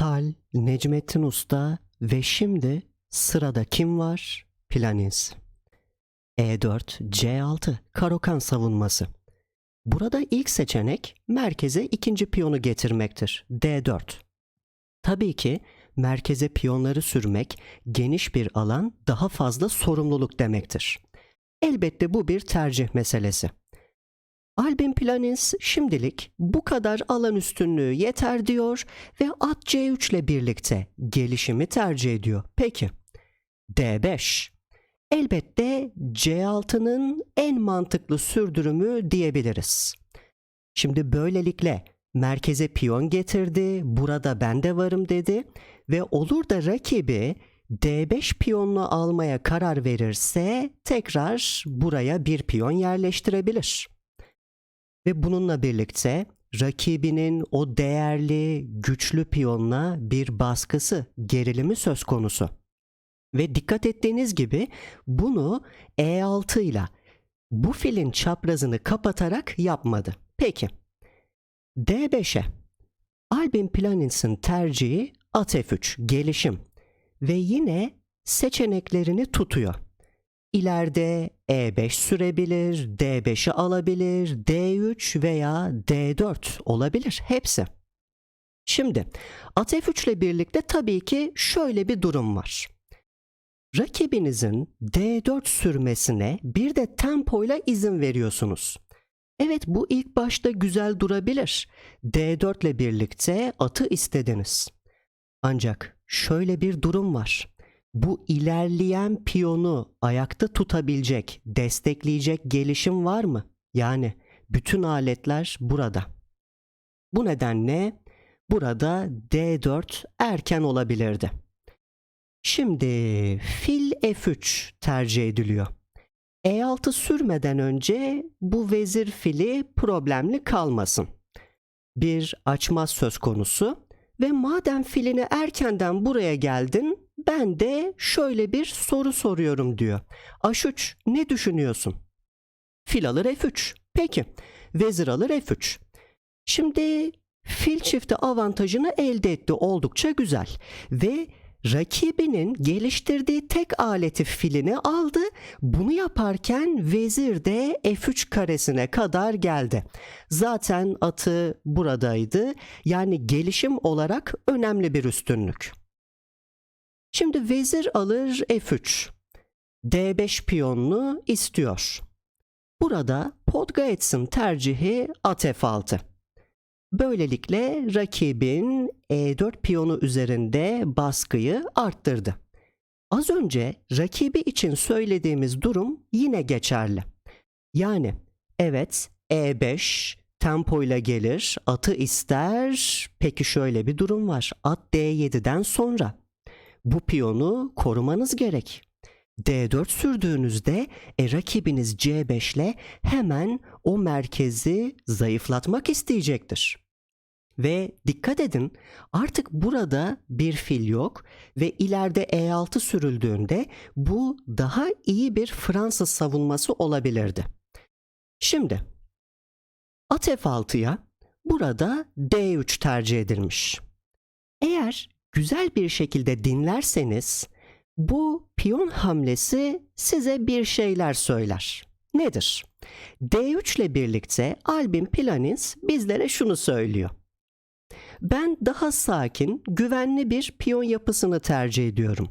Tal, Necmettin Usta ve şimdi sırada kim var? Planis. E4, C6, Karokan savunması. Burada ilk seçenek merkeze ikinci piyonu getirmektir. D4. Tabii ki merkeze piyonları sürmek geniş bir alan daha fazla sorumluluk demektir. Elbette bu bir tercih meselesi. Albin Planins şimdilik bu kadar alan üstünlüğü yeter diyor ve at C3 ile birlikte gelişimi tercih ediyor. Peki D5 elbette C6'nın en mantıklı sürdürümü diyebiliriz. Şimdi böylelikle merkeze piyon getirdi, burada ben de varım dedi ve olur da rakibi D5 piyonunu almaya karar verirse tekrar buraya bir piyon yerleştirebilir. Ve bununla birlikte rakibinin o değerli, güçlü piyonla bir baskısı, gerilimi söz konusu. Ve dikkat ettiğiniz gibi bunu E6 ile bu filin çaprazını kapatarak yapmadı. Peki. D5'e Albin Planins'in tercihi at F3 gelişim ve yine seçeneklerini tutuyor. İleride E5 sürebilir, D5'i alabilir, D3 veya D4 olabilir hepsi. Şimdi at F3 ile birlikte tabii ki şöyle bir durum var. Rakibinizin D4 sürmesine bir de tempoyla izin veriyorsunuz. Evet bu ilk başta güzel durabilir. D4 ile birlikte atı istediniz. Ancak şöyle bir durum var. Bu ilerleyen piyonu ayakta tutabilecek, destekleyecek gelişim var mı? Yani bütün aletler burada. Bu nedenle burada D4 erken olabilirdi. Şimdi fil F3 tercih ediliyor. E6 sürmeden önce bu vezir fili problemli kalmasın. Bir açmaz söz konusu ve madem filini erkenden buraya geldin ben de şöyle bir soru soruyorum diyor. H3 ne düşünüyorsun? Fil alır F3. Peki vezir alır F3. Şimdi fil çifti avantajını elde etti oldukça güzel ve rakibinin geliştirdiği tek aleti filini aldı. Bunu yaparken vezir de F3 karesine kadar geldi. Zaten atı buradaydı. Yani gelişim olarak önemli bir üstünlük. Şimdi vezir alır F3. D5 piyonunu istiyor. Burada Podgaetz'in tercihi at F6. Böylelikle rakibin E4 piyonu üzerinde baskıyı arttırdı. Az önce rakibi için söylediğimiz durum yine geçerli. Yani evet E5 tempoyla gelir, atı ister. Peki şöyle bir durum var. At D7'den sonra bu piyonu korumanız gerek. D4 sürdüğünüzde e, rakibiniz C5 ile hemen o merkezi zayıflatmak isteyecektir. Ve dikkat edin artık burada bir fil yok ve ileride E6 sürüldüğünde bu daha iyi bir Fransız savunması olabilirdi. Şimdi at F6'ya burada D3 tercih edilmiş. Eğer güzel bir şekilde dinlerseniz bu piyon hamlesi size bir şeyler söyler. Nedir? D3 ile birlikte Albin Planins bizlere şunu söylüyor. Ben daha sakin, güvenli bir piyon yapısını tercih ediyorum.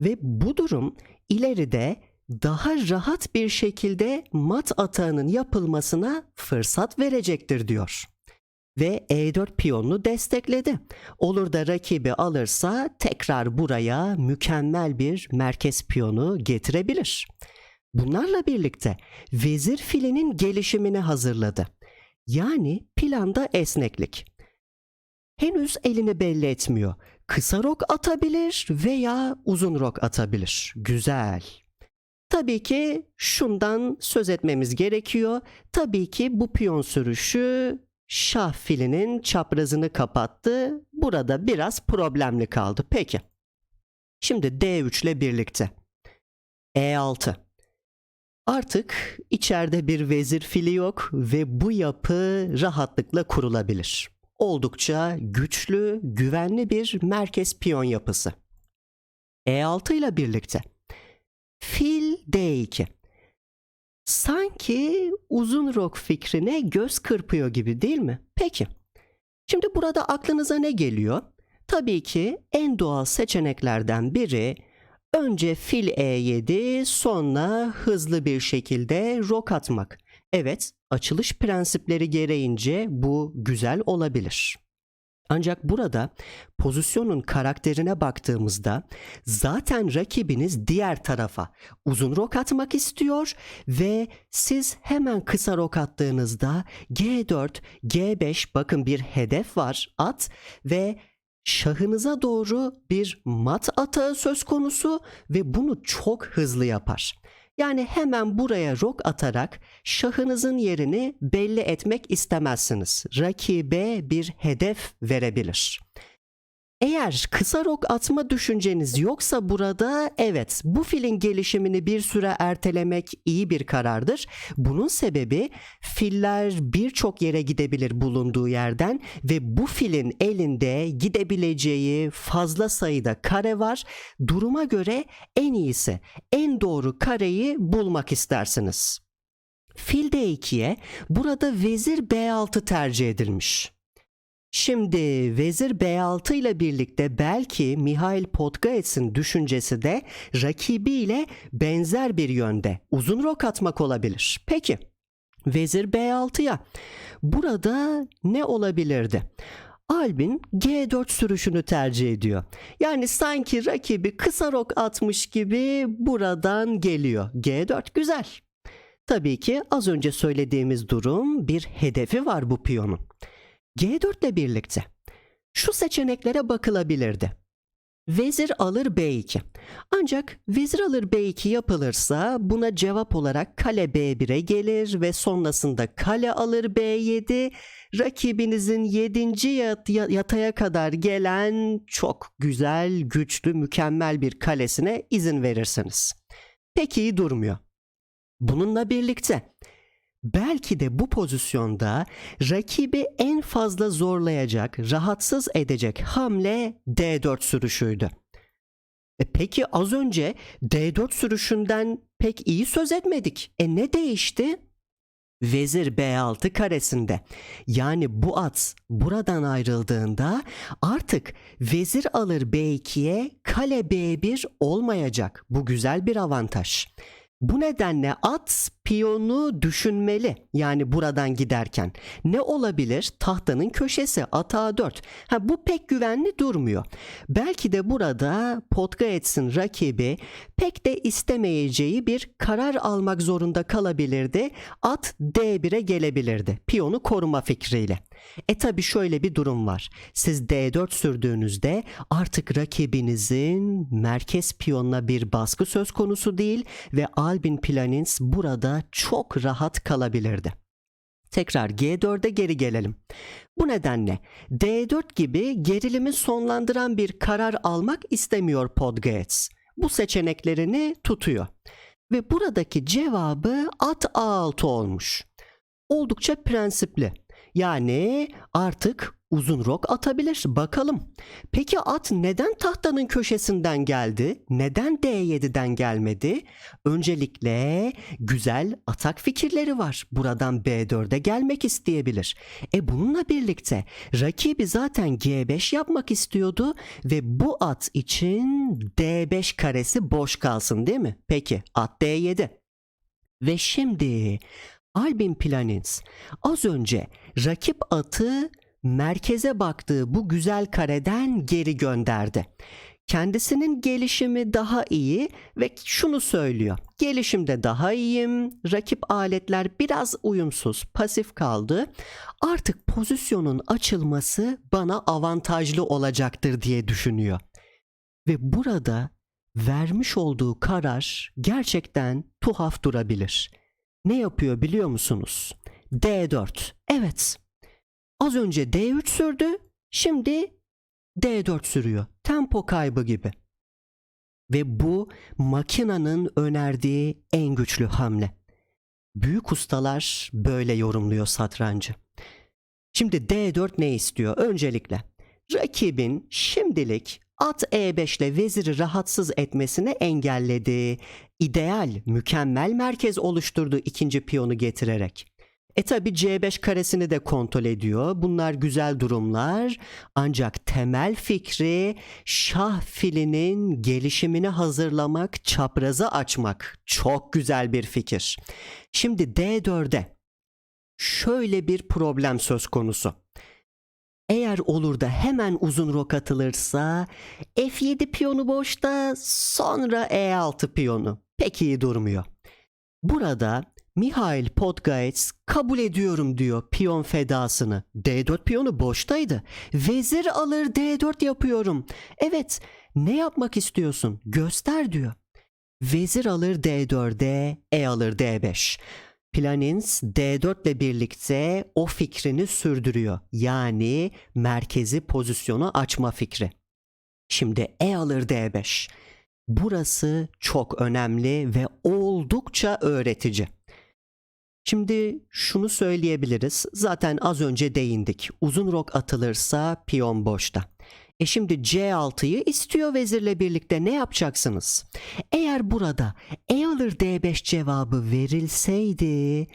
Ve bu durum ileride daha rahat bir şekilde mat atağının yapılmasına fırsat verecektir diyor ve E4 piyonunu destekledi. Olur da rakibi alırsa tekrar buraya mükemmel bir merkez piyonu getirebilir. Bunlarla birlikte vezir filinin gelişimini hazırladı. Yani planda esneklik. Henüz elini belli etmiyor. Kısa rok atabilir veya uzun rok atabilir. Güzel. Tabii ki şundan söz etmemiz gerekiyor. Tabii ki bu piyon sürüşü şah filinin çaprazını kapattı. Burada biraz problemli kaldı. Peki. Şimdi D3 ile birlikte. E6. Artık içeride bir vezir fili yok ve bu yapı rahatlıkla kurulabilir. oldukça güçlü, güvenli bir merkez piyon yapısı. E6 ile birlikte fil D2. Sanki uzun rok fikrine göz kırpıyor gibi değil mi? Peki. Şimdi burada aklınıza ne geliyor? Tabii ki en doğal seçeneklerden biri önce fil E7 sonra hızlı bir şekilde rok atmak. Evet, açılış prensipleri gereğince bu güzel olabilir. Ancak burada pozisyonun karakterine baktığımızda zaten rakibiniz diğer tarafa uzun rok atmak istiyor ve siz hemen kısa rok attığınızda G4, G5 bakın bir hedef var at ve şahınıza doğru bir mat atağı söz konusu ve bunu çok hızlı yapar. Yani hemen buraya rok atarak şahınızın yerini belli etmek istemezsiniz. Rakibe bir hedef verebilir. Eğer kısa rok atma düşünceniz yoksa burada evet bu filin gelişimini bir süre ertelemek iyi bir karardır. Bunun sebebi filler birçok yere gidebilir bulunduğu yerden ve bu filin elinde gidebileceği fazla sayıda kare var. Duruma göre en iyisi, en doğru kareyi bulmak istersiniz. Fil D2'ye burada vezir B6 tercih edilmiş. Şimdi vezir B6 ile birlikte belki Mihail Podgaets'in düşüncesi de rakibiyle benzer bir yönde uzun rok atmak olabilir. Peki vezir B6'ya burada ne olabilirdi? Albin G4 sürüşünü tercih ediyor. Yani sanki rakibi kısa rok atmış gibi buradan geliyor. G4 güzel. Tabii ki az önce söylediğimiz durum bir hedefi var bu piyonun. G4 ile birlikte şu seçeneklere bakılabilirdi. Vezir alır B2. Ancak vezir alır B2 yapılırsa buna cevap olarak kale B1'e gelir ve sonrasında kale alır B7 rakibinizin 7. yat- ya- yataya kadar gelen çok güzel, güçlü, mükemmel bir kalesine izin verirsiniz. Pek iyi durmuyor. Bununla birlikte belki de bu pozisyonda rakibi en fazla zorlayacak, rahatsız edecek hamle D4 sürüşüydü. E peki az önce D4 sürüşünden pek iyi söz etmedik. E ne değişti? Vezir B6 karesinde. Yani bu at buradan ayrıldığında artık vezir alır B2'ye kale B1 olmayacak. Bu güzel bir avantaj. Bu nedenle at piyonu düşünmeli. Yani buradan giderken. Ne olabilir? Tahtanın köşesi at A4. Ha, bu pek güvenli durmuyor. Belki de burada Podgaets'in rakibi pek de istemeyeceği bir karar almak zorunda kalabilirdi. At D1'e gelebilirdi. Piyonu koruma fikriyle. E tabi şöyle bir durum var. Siz D4 sürdüğünüzde artık rakibinizin merkez piyonuna bir baskı söz konusu değil ve Albin Planins burada çok rahat kalabilirdi. Tekrar G4'e geri gelelim. Bu nedenle D4 gibi gerilimi sonlandıran bir karar almak istemiyor Podgaets. Bu seçeneklerini tutuyor. Ve buradaki cevabı at A6 olmuş. Oldukça prensipli. Yani artık uzun rok atabilir. Bakalım. Peki at neden tahtanın köşesinden geldi? Neden D7'den gelmedi? Öncelikle güzel atak fikirleri var. Buradan B4'e gelmek isteyebilir. E bununla birlikte rakibi zaten G5 yapmak istiyordu ve bu at için D5 karesi boş kalsın değil mi? Peki at D7. Ve şimdi Albin Planins az önce rakip atı merkeze baktığı bu güzel kareden geri gönderdi. Kendisinin gelişimi daha iyi ve şunu söylüyor. Gelişimde daha iyiyim. Rakip aletler biraz uyumsuz, pasif kaldı. Artık pozisyonun açılması bana avantajlı olacaktır diye düşünüyor. Ve burada vermiş olduğu karar gerçekten tuhaf durabilir. Ne yapıyor biliyor musunuz? D4. Evet. Az önce D3 sürdü, şimdi D4 sürüyor. Tempo kaybı gibi. Ve bu makinanın önerdiği en güçlü hamle. Büyük ustalar böyle yorumluyor satrancı. Şimdi D4 ne istiyor? Öncelikle rakibin şimdilik at E5 ile veziri rahatsız etmesini engelledi. İdeal, mükemmel merkez oluşturdu ikinci piyonu getirerek. E tabi C5 karesini de kontrol ediyor. Bunlar güzel durumlar. Ancak temel fikri şah filinin gelişimini hazırlamak, çaprazı açmak. Çok güzel bir fikir. Şimdi D4'e şöyle bir problem söz konusu. Eğer olur da hemen uzun rok atılırsa F7 piyonu boşta sonra E6 piyonu. Pek iyi durmuyor. Burada Mihail Podgaets kabul ediyorum diyor piyon fedasını. D4 piyonu boştaydı. Vezir alır D4 yapıyorum. Evet ne yapmak istiyorsun? Göster diyor. Vezir alır D4'e, E alır D5. Planins D4 ile birlikte o fikrini sürdürüyor. Yani merkezi pozisyonu açma fikri. Şimdi E alır D5. Burası çok önemli ve oldukça öğretici. Şimdi şunu söyleyebiliriz. Zaten az önce değindik. Uzun rok atılırsa piyon boşta. E şimdi C6'yı istiyor vezirle birlikte ne yapacaksınız? Eğer burada E alır D5 cevabı verilseydi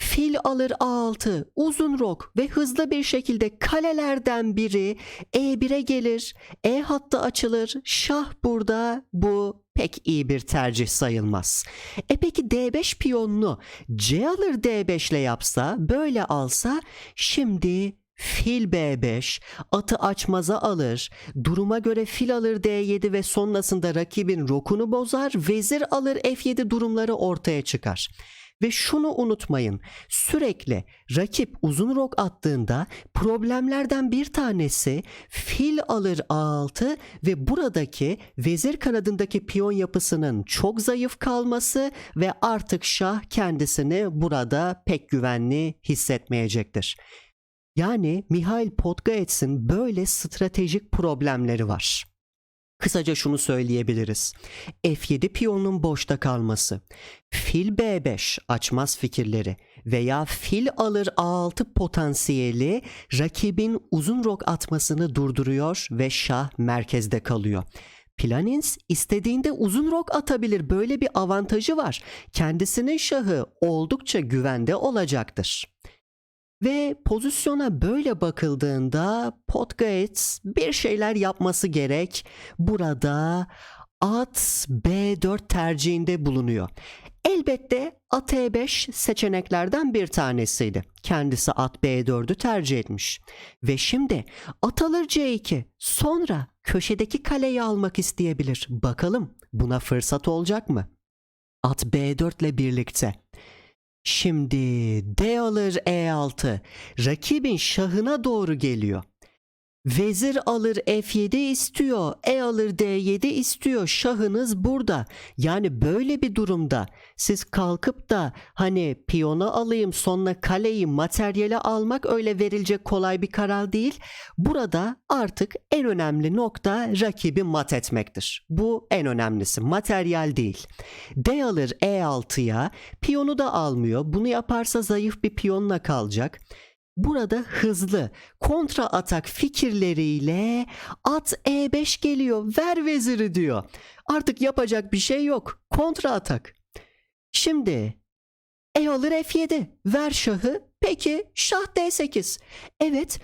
fil alır A6 uzun rok ve hızlı bir şekilde kalelerden biri E1'e gelir. E hattı açılır. Şah burada bu pek iyi bir tercih sayılmaz. E peki D5 piyonunu C alır D5 ile yapsa böyle alsa şimdi fil B5 atı açmaza alır. Duruma göre fil alır D7 ve sonrasında rakibin rokunu bozar. Vezir alır F7 durumları ortaya çıkar. Ve şunu unutmayın. Sürekli rakip uzun rok attığında problemlerden bir tanesi fil alır A6 ve buradaki vezir kanadındaki piyon yapısının çok zayıf kalması ve artık şah kendisini burada pek güvenli hissetmeyecektir. Yani Mihail Podgaets'in böyle stratejik problemleri var. Kısaca şunu söyleyebiliriz. F7 piyonun boşta kalması, fil B5 açmaz fikirleri veya fil alır A6 potansiyeli rakibin uzun rok atmasını durduruyor ve şah merkezde kalıyor. Planins istediğinde uzun rok atabilir. Böyle bir avantajı var. Kendisinin şahı oldukça güvende olacaktır. Ve pozisyona böyle bakıldığında Podgaets bir şeyler yapması gerek. Burada at B4 tercihinde bulunuyor. Elbette at E5 seçeneklerden bir tanesiydi. Kendisi at B4'ü tercih etmiş. Ve şimdi at alır C2 sonra köşedeki kaleyi almak isteyebilir. Bakalım buna fırsat olacak mı? At B4 ile birlikte Şimdi D alır E6. Rakibin şahına doğru geliyor. Vezir alır F7 istiyor. E alır D7 istiyor. Şahınız burada. Yani böyle bir durumda siz kalkıp da hani piyonu alayım sonra kaleyi materyale almak öyle verilecek kolay bir karar değil. Burada artık en önemli nokta rakibi mat etmektir. Bu en önemlisi. Materyal değil. D alır E6'ya piyonu da almıyor. Bunu yaparsa zayıf bir piyonla kalacak. Burada hızlı kontra atak fikirleriyle at E5 geliyor ver veziri diyor. Artık yapacak bir şey yok. Kontra atak. Şimdi E alır F7 ver şahı peki şah D8. Evet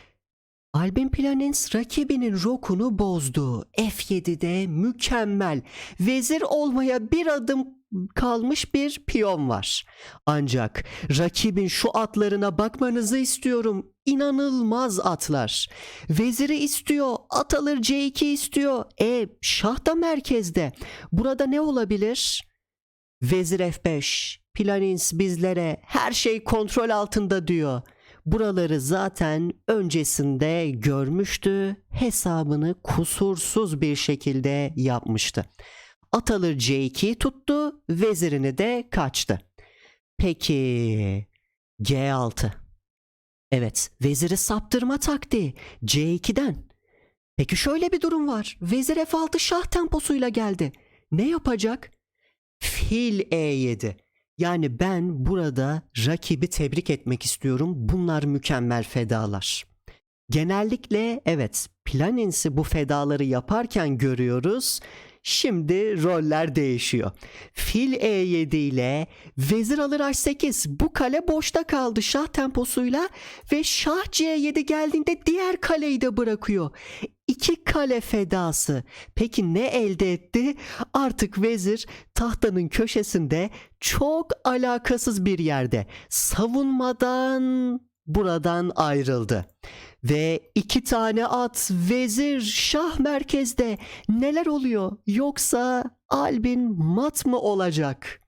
Albin Planins rakibinin rokunu bozdu. F7'de mükemmel. Vezir olmaya bir adım kalmış bir piyon var. Ancak rakibin şu atlarına bakmanızı istiyorum. İnanılmaz atlar. Veziri istiyor, at alır C2 istiyor. E şah da merkezde. Burada ne olabilir? Vezir F5. Planins bizlere her şey kontrol altında diyor. Buraları zaten öncesinde görmüştü. Hesabını kusursuz bir şekilde yapmıştı. At alır C2 tuttu, vezirini de kaçtı. Peki G6. Evet, veziri saptırma taktiği C2'den. Peki şöyle bir durum var. Vezir F6 şah temposuyla geldi. Ne yapacak? Fil E7. Yani ben burada rakibi tebrik etmek istiyorum. Bunlar mükemmel fedalar. Genellikle evet Planins'i bu fedaları yaparken görüyoruz. Şimdi roller değişiyor. Fil E7 ile vezir alır H8. Bu kale boşta kaldı şah temposuyla ve şah C7 geldiğinde diğer kaleyi de bırakıyor. İki kale fedası. Peki ne elde etti? Artık vezir tahtanın köşesinde çok alakasız bir yerde savunmadan buradan ayrıldı. Ve iki tane at, vezir, şah merkezde. Neler oluyor? Yoksa Albin mat mı olacak?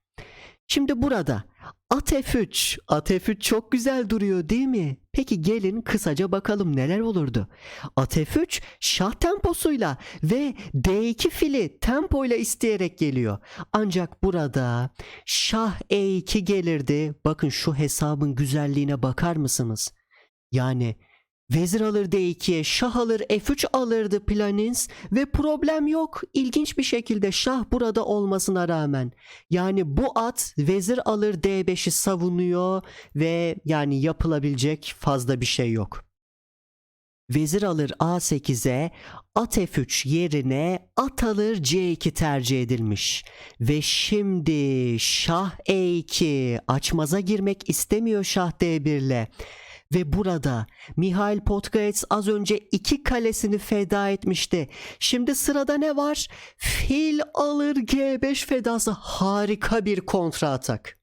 Şimdi burada at F3. At F3 çok güzel duruyor değil mi? Peki gelin kısaca bakalım neler olurdu. At F3 şah temposuyla ve D2 fili tempoyla isteyerek geliyor. Ancak burada şah E2 gelirdi. Bakın şu hesabın güzelliğine bakar mısınız? Yani Vezir alır D2'ye, şah alır F3 alırdı Planins ve problem yok. İlginç bir şekilde şah burada olmasına rağmen. Yani bu at vezir alır D5'i savunuyor ve yani yapılabilecek fazla bir şey yok. Vezir alır A8'e, at F3 yerine at alır C2 tercih edilmiş. Ve şimdi şah E2 açmaza girmek istemiyor şah D1 ile. Ve burada Mihail Potkaets az önce iki kalesini feda etmişti. Şimdi sırada ne var? Fil alır G5 fedası harika bir kontra atak.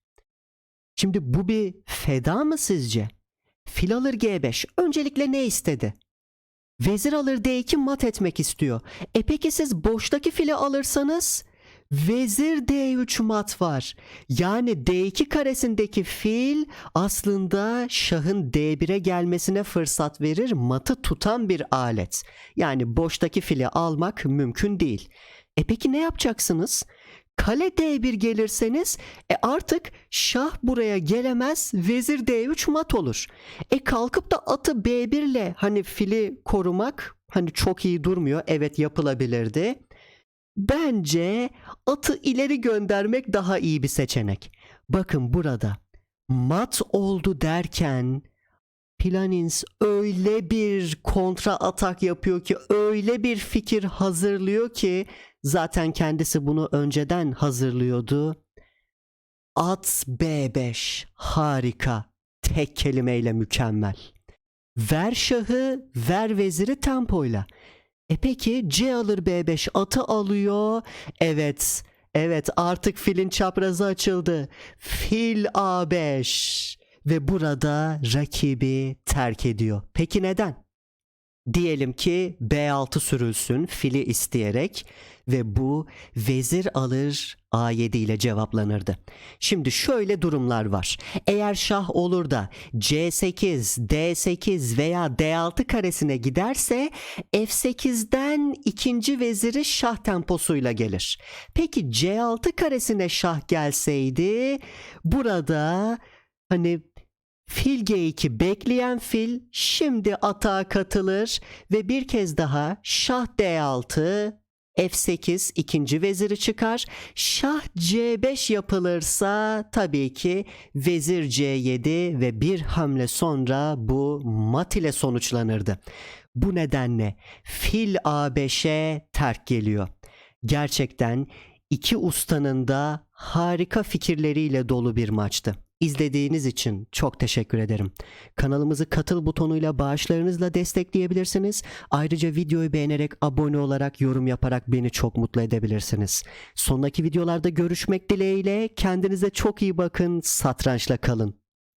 Şimdi bu bir feda mı sizce? Fil alır G5 öncelikle ne istedi? Vezir alır D2 mat etmek istiyor. E peki siz boştaki fili alırsanız Vezir D3 mat var. Yani D2 karesindeki fil aslında şahın D1'e gelmesine fırsat verir matı tutan bir alet. Yani boştaki fili almak mümkün değil. E peki ne yapacaksınız? Kale D1 gelirseniz e artık şah buraya gelemez vezir D3 mat olur. E kalkıp da atı B1 ile hani fili korumak hani çok iyi durmuyor. Evet yapılabilirdi. Bence atı ileri göndermek daha iyi bir seçenek. Bakın burada mat oldu derken Planins öyle bir kontra atak yapıyor ki öyle bir fikir hazırlıyor ki zaten kendisi bunu önceden hazırlıyordu. At B5 harika tek kelimeyle mükemmel. Ver şahı ver veziri tempoyla. E peki C alır B5 atı alıyor. Evet. Evet artık filin çaprazı açıldı. Fil A5 ve burada rakibi terk ediyor. Peki neden? Diyelim ki B6 sürülsün fili isteyerek ve bu vezir alır A7 ile cevaplanırdı. Şimdi şöyle durumlar var. Eğer şah olur da C8, D8 veya D6 karesine giderse F8'den ikinci veziri şah temposuyla gelir. Peki C6 karesine şah gelseydi burada hani Fil G2 bekleyen fil şimdi atağa katılır ve bir kez daha şah D6 F8 ikinci veziri çıkar. Şah C5 yapılırsa tabii ki vezir C7 ve bir hamle sonra bu mat ile sonuçlanırdı. Bu nedenle fil A5'e terk geliyor. Gerçekten iki ustanın da harika fikirleriyle dolu bir maçtı. İzlediğiniz için çok teşekkür ederim. Kanalımızı katıl butonuyla bağışlarınızla destekleyebilirsiniz. Ayrıca videoyu beğenerek, abone olarak, yorum yaparak beni çok mutlu edebilirsiniz. Sonraki videolarda görüşmek dileğiyle kendinize çok iyi bakın, satrançla kalın.